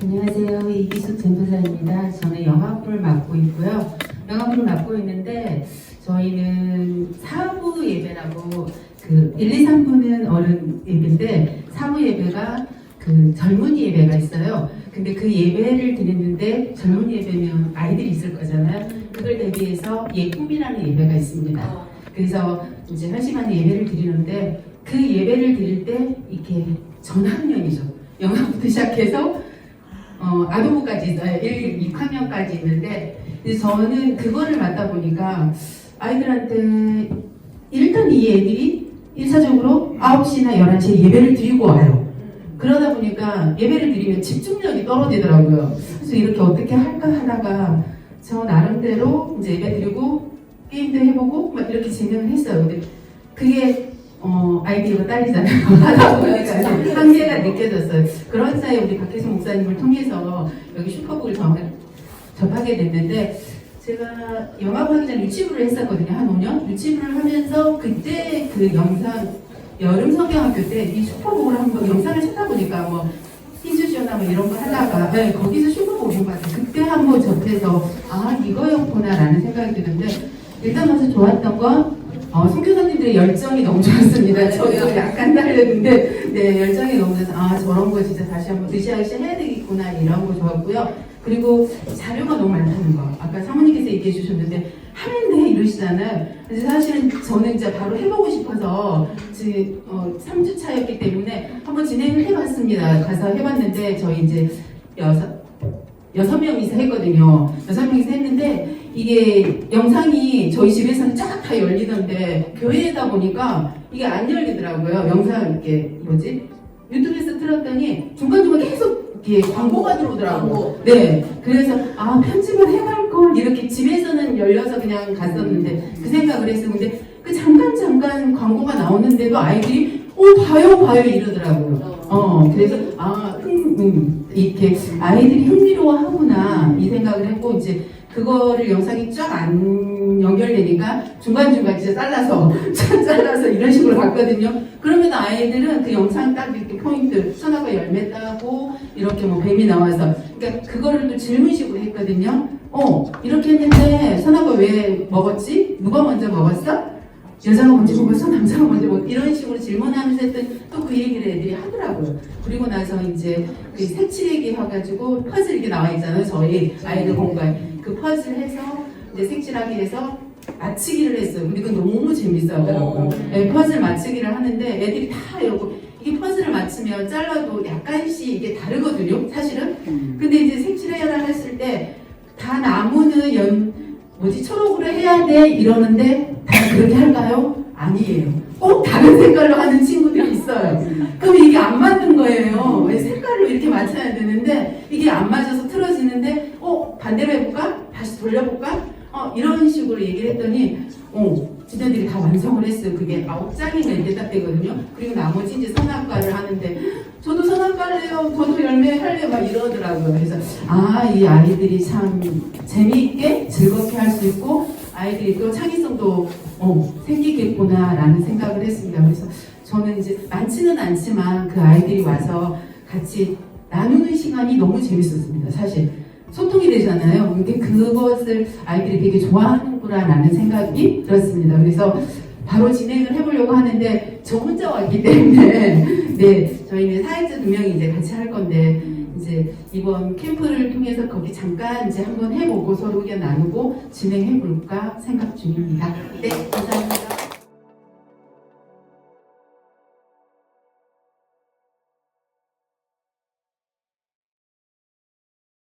안녕하세요. 이기숙 전도사입니다. 저는 영화부를 맡고 있고요. 영화부를 맡고 있는데 저희는 사부 예배라고 그 1, 2, 3부는 어른 예배인데 사부 예배가 그 젊은이 예배가 있어요. 근데 그 예배를 드리는데 젊은 예배면 아이들이 있을 거잖아요. 그걸 대비해서 예쁨이라는 예배가 있습니다. 그래서 이제 한 시간에 예배를 드리는데 그 예배를 드릴 때 이렇게 전학년이죠. 영화부터 시작해서 어, 아동부까지 있어요. 1, 6학년까지 있는데 저는 그거를 맡다 보니까 아이들한테 일단 이 애들이 1차적으로 9시나 11시에 예배를 드리고 와요. 그러다 보니까 예배를 드리면 집중력이 떨어지더라고요. 그래서 이렇게 어떻게 할까 하다가 저 나름대로 이제 예배 드리고 게임도 해보고 막 이렇게 진행을 했어요. 근데 그게 어, 아이디어가 딸리잖아요. 하다 보니까 한계가 느껴졌어요. 그런 사이에 우리 박혜수 목사님을 통해서 여기 슈퍼북을 접, 접하게 됐는데 제가 영화하기 전에 유치부를 했었거든요. 한 5년. 유치부를 하면서 그때 그 영상 여름 성경학교 때 이 슈퍼북을 한번 영상을 찾다 보니까 뭐 힌즈쇼나 뭐 이런 거 하다가 네, 거기서 슈퍼북 본것 같아요. 그때 한번 접해서 아 이거였구나라는 생각이 드는데 일단 와서 좋았던 건 어, 선교사님들의 열정이 너무 좋았습니다. 저도 약간 딸렸는데, 네, 열정이 너무 좋아서, 아, 저런 거 진짜 다시 한번 으쌰으쌰 해야 되겠구나, 이런 거 좋았고요. 그리고 자료가 너무 많다는 거. 아까 사모님께서 얘기해 주셨는데, 하면 돼, 이러시잖아요. 그래서 사실은 저는 이제 바로 해보고 싶어서, 지금, 어, 3주 차였기 때문에 한번 진행을 해봤습니다. 가서 해봤는데, 저희 이제 여섯, 여섯 명이서 했거든요. 여섯 명이서 했는데, 이게 영상이 저희 집에서는 쫙 다 열리던데 교회에다 보니까 이게 안 열리더라고요. 영상 이렇게 뭐지 유튜브에서 틀었더니 중간중간 계속 이렇게 광고가 들어오더라고요. 네, 그래서 아 편집을 해갈 걸 이렇게 집에서는 열려서 그냥 갔었는데 그 생각을. 근데 그 잠깐 잠깐 광고가 나오는데도 아이들이 어 봐요 봐요 이러더라고요. 어 그래서 아 흥, 음, 이렇게 아이들이 흥미로워하구나 이 생각을 했고 이제 그거를 영상이 쫙 안 연결되니까 중간중간 진짜 잘라서 잘라서 이런 식으로 봤거든요. 그러면 아이들은 그 영상 딱 이렇게 포인트 선악과 열매 따고 이렇게 뭐 뱀이 나와서 그러니까 그거를 또 질문식으로 했거든요. 어 이렇게 했는데 선악과 왜 먹었지? 누가 먼저 먹었어? 여자가 먼저 먹었어? 남자가 먼저 먹었어? 이런 식으로 질문하면서 했더니 또그 얘기를 애들이 하더라고요. 그리고 나서 이제 그 색칠 얘기해가지고 퍼즐 이렇게 나와 있잖아요. 저희 아이들 공부할 그 퍼즐 해서 이제 색칠하기 위해서 맞추기를 했어요. 근데 그거 너무 재밌어하더라고요. 네, 퍼즐 맞추기를 하는데 애들이 다 이러고 이게 퍼즐을 맞추면 잘라도 약간씩 이게 다르거든요. 사실은. 근데 이제 색칠해야 했을 때 다 나무는 연 뭐지 초록으로 해야 돼 이러는데 다 그렇게 할까요? 아니에요. 꼭 다른 색깔로 하는 친구들이 있어요. 그럼 이게 안 맞는 거예요. 왜 색깔로 이렇게 맞춰야 되는데 이게 안 맞아서 틀어지는데 어 반대로 해볼까? 다시 돌려볼까? 어 이런 식으로 얘기를 했더니 어 지네들이 다 완성을 했어요. 그게 아홉 장인가 이렇게 딱 되거든요. 그리고 나머지 이제 선악과를 하는데 저도 해요. 저도 열매 할래요. 막 이러더라고요. 그래서 아 이 아이들이 참 재미있게 즐겁게 할 수 있고 아이들이 또 창의성도 어, 생기겠구나라는 생각을 했습니다. 그래서 저는 이제 많지는 않지만 그 아이들이 와서 같이 나누는 시간이 너무 재밌었습니다. 사실 소통이 되잖아요. 근데 그것을 아이들이 되게 좋아하는구나라는 생각이 들었습니다. 그래서 바로 진행을 해보려고 하는데 저 혼자 왔기 때문에 네 저희는 사회자 두 명이 이제 같이 할 건데 이제 이번 캠프를 통해서 거기 잠깐 이제 한번 해보고 서로 의견 나누고 진행해볼까 생각 중입니다. 네 감사합니다.